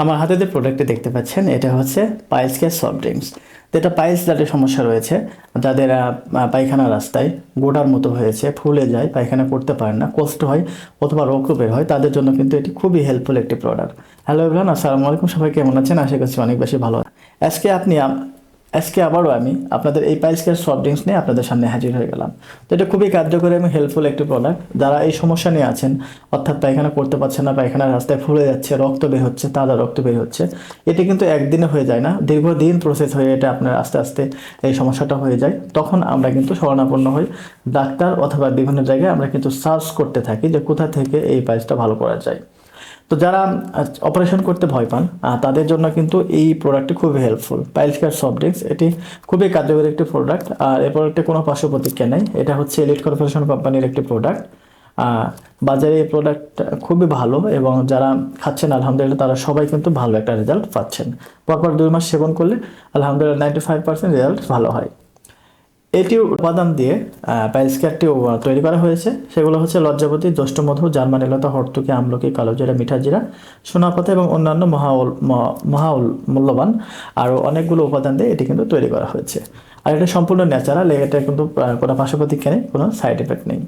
আমার হাতে যে প্রোডাক্টটি দেখতে পাচ্ছেন, এটা হচ্ছে পাইলস কেয়ার সফট ড্রিঙ্কস এটা পাইলস যাদের সমস্যা রয়েছে, যাদের পায়খানা রাস্তায় গোটার মতো হয়েছে, ফুলে যায়, পায়খানা করতে পারে না, কষ্ট হয় অথবা রক্ত বের হয়, তাদের জন্য কিন্তু এটি খুবই হেল্পফুল একটি প্রোডাক্ট হ্যালো এভরান আসসালামু আলাইকুম, সবাই কেমন আছেন? আশা করছি অনেক বেশি ভালো আজকে আপনি আজকে আবারও আমি আপনাদের এই পাইলস কেয়ার সফট ড্রিঙ্কস নিয়ে আপনাদের সামনে হাজির হয়ে গেলাম। তো এটা খুবই কার্যকরী এবং হেল্পফুল একটি প্রোডাক্ট যারা এই সমস্যা নিয়ে আছেন, অর্থাৎ পায়খানা করতে পারছেন না, পায়খানার রাস্তায় ফুলে যাচ্ছে, রক্ত বের হচ্ছে, তাজা রক্ত বের হচ্ছে, এটি কিন্তু একদিনে হয়ে যায় না, দীর্ঘদিন প্রসেস হয়ে এটা আপনার আস্তে আস্তে এই সমস্যাটা হয়ে যায়। তখন আমরা কিন্তু শরণাপন্ন হই। ডাক্তার অথবা বিভিন্ন জায়গায় আমরা কিন্তু সার্চ করতে থাকি যে কোথা থেকে এই পাইলসটা ভালো করা যায়। তো যারা অপারেশন করতে ভয় পান তাদের জন্য কিন্তু এই প্রোডাক্টটি খুবই helpful piles care soft drinks এটি খুবই কার্যকরী একটি প্রোডাক্ট আর এই প্রোডাক্টে কোনো পার্শ্ব প্রতিক্রিয়া নেই। এটা হচ্ছে এলিট কর্পোরেশন কোম্পানির একটি প্রোডাক্ট বাজারে এই প্রোডাক্ট খুবই ভালো এবং যারা খাচ্ছেন, আলহামদুলিল্লাহ তারা সবাই কিন্তু ভালো একটা রেজাল্ট পাচ্ছেন। পরপর দুই মাস সেবন করলে আলহামদুলিল্লাহ নাইনটি ফাইভ পার্সেন্ট রেজাল্ট ভালো হয়। এটি উপাদান দিয়ে প্যারিস কেয়ারটি তৈরি করা হয়েছে। সেগুলো হচ্ছে লজ্জাপতি, জ্যৈষ্ঠমধু, জার্মানিলতা, হর্তুকি, আমলকি, কালোজিরা, মিঠাজিরা মিঠা জিরা সোনাপাতা এবং অন্যান্য মহাউল, মহা মূল্যবান আরও অনেকগুলো উপাদান দিয়ে এটি কিন্তু তৈরি করা হয়েছে। আর এটা সম্পূর্ণ ন্যাচারাল এটা কিন্তু কোনো পার্শ্বপ্রতিক্রিয়া নেই, কোনো সাইড এফেক্ট নেই।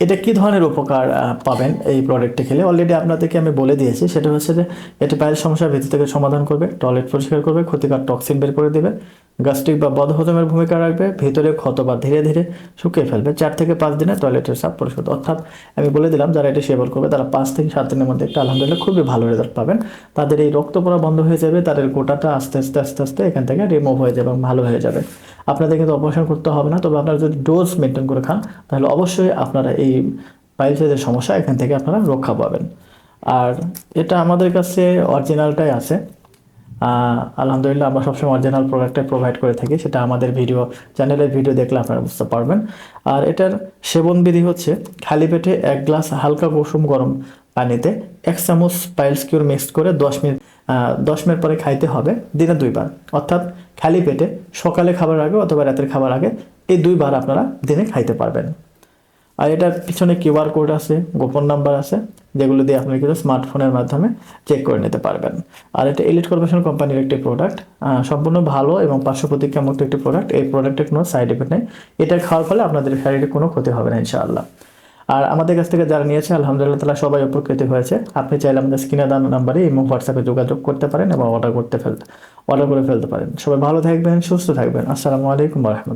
এটা কি ধরনের উপকার পাবেন এই প্রোডাক্টটি খেলে? অলরেডি আপনাদেরকে আমি বলে দিয়েছি, সেটা হচ্ছে যে এটি পায়ের সমস্যার ভিতর থেকে সমাধান করবে টয়লেট পরিষ্কার করবে, ক্ষতিকর টক্সিন বের করে দেবে গ্যাস্ট্রিক বা বদহজমের ভূমিকা রাখবে, ভিতরে ক্ষত বা ধীরে ধীরে শুকিয়ে ফেলবে। চার থেকে পাঁচ দিনে টয়লেটের সাপ পরিষ্কার অর্থাৎ আমি বলে দিলাম, যারা এটি সেবন করবে, তারা পাঁচ থেকে সাত দিনের মধ্যে একটা আলহামদুলিল্লাহ খুবই ভালো রেজাল্ট পাবেন। তাদের এই রক্ত পড়া বন্ধ হয়ে যাবে, তাদের গোটাটা আস্তে আস্তে আস্তে আস্তে এখান থেকে রিমুভ হয়ে যাবে এবং ভালো হয়ে যাবে। আপনাদের কিন্তু অপারেশন করতে হবে না, তবে আপনারা যদি ডোজ মেনটেন করে খান, তাহলে অবশ্যই আপনারা এই পাইলসের যে সমস্যা, এখান থেকে আপনারা রক্ষা পাবেন। আর এটা আমাদের কাছে অরিজিনালটাই আছে। আলহামদুলিল্লাহ আমরা সবসময় অরিজিনাল প্রোডাক্টটা প্রোভাইড করে থাকি, সেটা আমাদের ভিডিও চ্যানেলের ভিডিও দেখলে আপনারা বুঝতে পারবেন। আর এটার সেবন বিধি হচ্ছে, খালি পেটে এক গ্লাস হালকা কুসুম গরম পানিতে এক চামচ পাইলস কিউর মিক্সড করে দশ মিনিট দশ মিনিট পরে খাইতে হবে, দিনে দুইবার। অর্থাৎ খালি পেটে সকালে খাবার আগে অথবা রাতের খাবার আগে এই দুইবার আপনারা দিনে খাইতে পারবেন। আর এটার পিছনে কিউআর কোড আছে, গোপন নাম্বার আছে, যেগুলো দিয়ে আপনি কিন্তু স্মার্টফোনের মাধ্যমে চেক করে নিতে পারবেন। আর এটা এলিট কর্পোরেশন কোম্পানির একটি প্রোডাক্ট সম্পূর্ণ ভালো এবং পার্শ্ব প্রতিক্রিয়ামুক্ত একটি প্রোডাক্ট এই প্রোডাক্টের কোনো সাইড এফেক্ট নেই। এটা খাওয়ার ফলে আপনাদের শারীরিক কোনো ক্ষতি হবে না, ইনশাআল্লাহ। আর আমাদের কাছ থেকে যারা নিয়েছে, আলহামদুলিল্লাহ তারা সবাই উপকৃত হয়েছে। আপনি চাইলে আমাদের স্ক্রিনে দান নাম্বারে এবং হোয়াটসঅ্যাপে যোগাযোগ করতে পারেন এবং অর্ডার করতে ফেলতে অর্ডার করে ফেলতে পারেন। সবাই ভালো থাকবেন, সুস্থ থাকবেন। আসসালামু আলাইকুম রহমতুল্লাহ।